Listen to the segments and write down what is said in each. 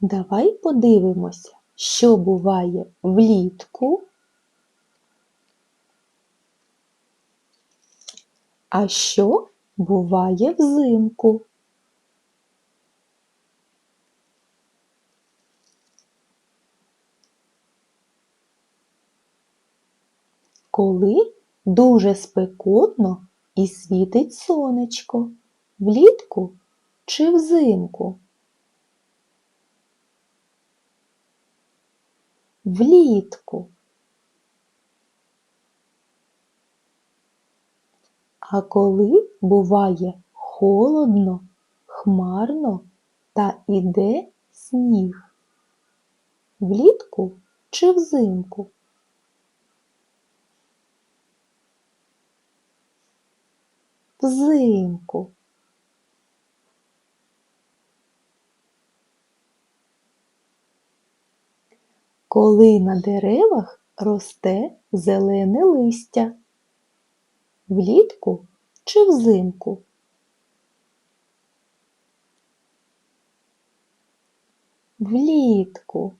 Давай подивимося, що буває влітку, а що буває взимку. Коли дуже спекотно і світить сонечко, влітку чи взимку? Влітку. А коли буває холодно, хмарно та іде сніг? Влітку чи взимку? Взимку. Коли на деревах росте зелене листя? Влітку чи взимку? Влітку.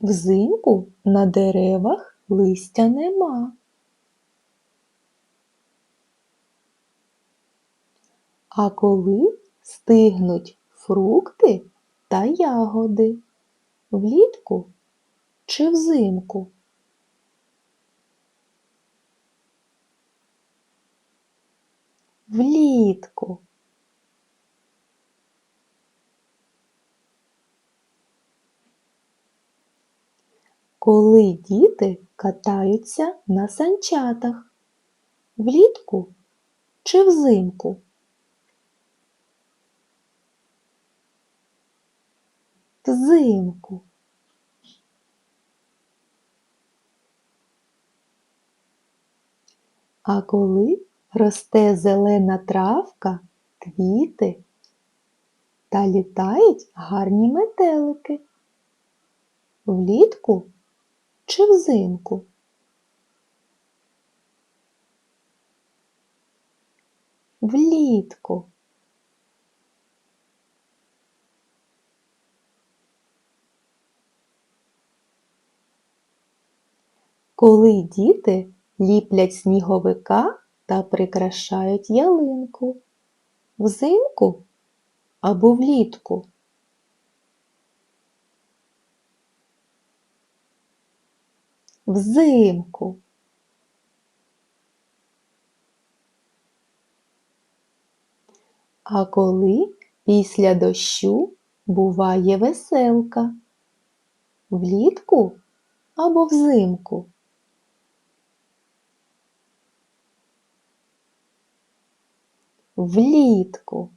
Взимку на деревах листя нема. А коли стигнуть фрукти та ягоди? Влітку чи взимку? Влітку. Коли діти катаються на санчатах? Влітку чи взимку? Взимку. А коли росте зелена травка, квіти та літають гарні метелики? Влітку чи взимку? Влітку. Коли діти ліплять сніговика та прикрашають ялинку? Взимку або влітку? Взимку. А коли після дощу буває веселка? Влітку або взимку? Влітку.